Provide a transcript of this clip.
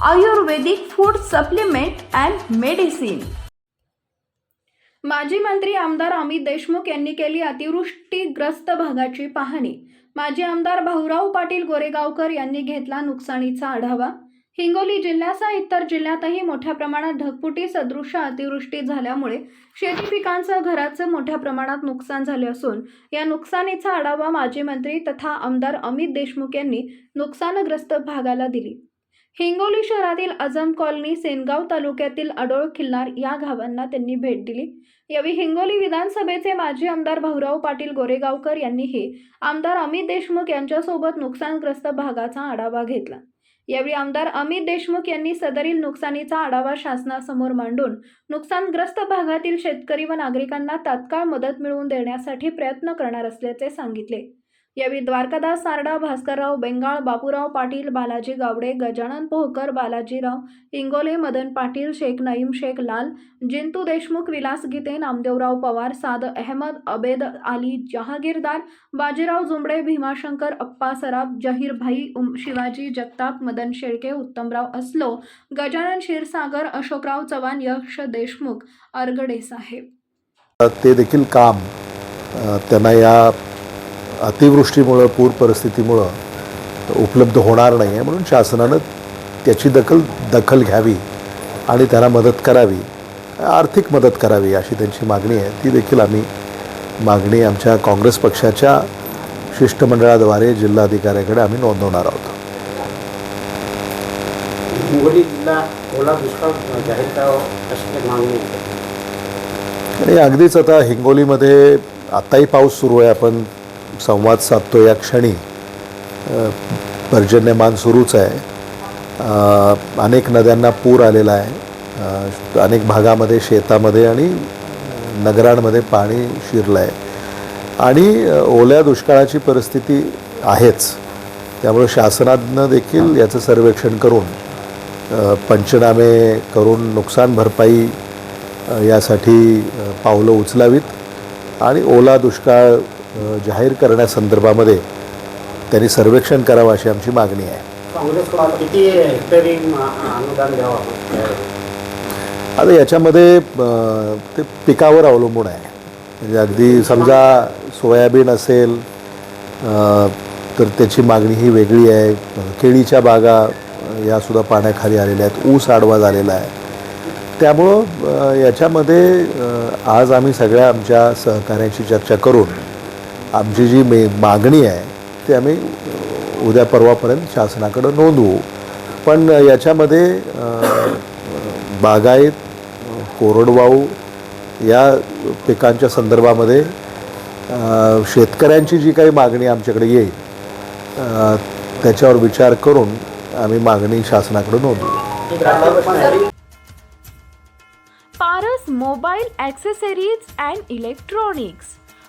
Ayurvedic food supplement and medicine माजी मंत्री आमदार अमित देशमुख यांनी केली अतिवृष्टीग्रस्त भागाची पाहणी. माजी आमदार भाऊराव पाटील गोरेगावकर यांनी घेतला नुकसानीचा आढावा. हिंगोली जिल्ह्यासह इतर जिल्ह्यातही मोठ्या प्रमाणात ढगफुटी सदृश अतिवृष्टी झाल्यामुळे शेती पिकांचं घराचं मोठ्या प्रमाणात नुकसान झाले असून या नुकसानीचा आढावा माजी मंत्री तथा आमदार अमित देशमुख यांनी नुकसानग्रस्त भागाला दिली. हिंगोली शहरातील आझम कॉलनी सेनगाव तालुक्यातील अडोळ खिल्लार या गावांना त्यांनी भेट दिली. यावेळी हिंगोली विधानसभेचे माजी आमदार भाऊराव पाटील गोरेगावकर यांनीही आमदार अमित देशमुख यांच्यासोबत नुकसानग्रस्त भागाचा आढावा घेतला. यावेळी आमदार अमित देशमुख यांनी सदरील नुकसानीचा आढावा शासनासमोर मांडून नुकसानग्रस्त भागातील शेतकरी व नागरिकांना तात्काळ मदत मिळवून देण्यासाठी प्रयत्न करणार असल्याचे सांगितले. यावेळी द्वारकादास सारडा भास्करराव बेंगाळ बापूराव पाटील बालाजी गावडे गजानन पोहकर बालाजीराव इंगोले मदन पाटील शेख नईम शेख लाल जिंतू देशमुख विलास गीते नामदेवराव पवार साद अहमद अबेद आली जहागीरदार बाजीराव जुंबडे भीमाशंकर अप्पा सराफ जहीर भाई उम, शिवाजी जगताप मदन शेळके उत्तमराव असलो गजानन क्षीरसागर अशोकराव चव्हाण यक्ष देशमुख अरगडे साहेब. ते देखील काम त्यांना या अतिवृष्टीमुळं पूर परिस्थितीमुळं उपलब्ध होणार नाही आहे म्हणून शासनानं त्याची दखल दखल घ्यावी आणि त्यांना मदत करावी आर्थिक मदत करावी अशी त्यांची मागणी आहे. ती देखील आम्ही मागणी आमच्या काँग्रेस पक्षाच्या शिष्टमंडळाद्वारे जिल्हाधिकाऱ्याकडे आम्ही नोंदवणार आहोत. हिंगोली जिल्हा ओला दुष्काळ जाहीर करावा अशी काही मागणी आहे आणि अगदीच आता हिंगोलीमध्ये आत्ताही पाऊस सुरू आहे. आपण संवाद साधतो या क्षणी. पर्जन्यमान सुरूच आहे. अनेक नद्यांना पूर आलेला आहे. अनेक भागामध्ये शेतामध्ये आणि नगरांमध्ये पाणी शिरलं आहे आणि ओल्या दुष्काळाची परिस्थिती आहेच. त्यामुळे शासनानं देखील याचं सर्वेक्षण करून पंचनामे करून नुकसान भरपाई यासाठी पावलं उचलावीत. आणि ओला दुष्काळ जाहीर करण्यासंदर्भामध्ये त्यांनी सर्वेक्षण करावं अशी आमची मागणी आहे. आता याच्यामध्ये ते पिकावर अवलंबून आहे. म्हणजे अगदी समजा सोयाबीन असेल तर त्याची मागणी ही वेगळी आहे. केळीच्या बागा यासुद्धा पाण्याखाली आलेल्या आहेत. ऊस आडवा झालेला आहे. त्यामुळं याच्यामध्ये आज आम्ही सगळ्या आमच्या सहकाऱ्यांशी चर्चा करून आमची जी मे मागणी आहे ती आम्ही उद्या परवापर्यंत शासनाकडं नोंदवू. पण याच्यामध्ये बागायत कोरडवाऊ कोरडवाहू या पिकांच्या संदर्भामध्ये शेतकऱ्यांची जी काही मागणी आमच्याकडे येईल त्याच्यावर विचार करून आम्ही मागणी शासनाकडे नोंदवू. Paras mobile accessories and electronics.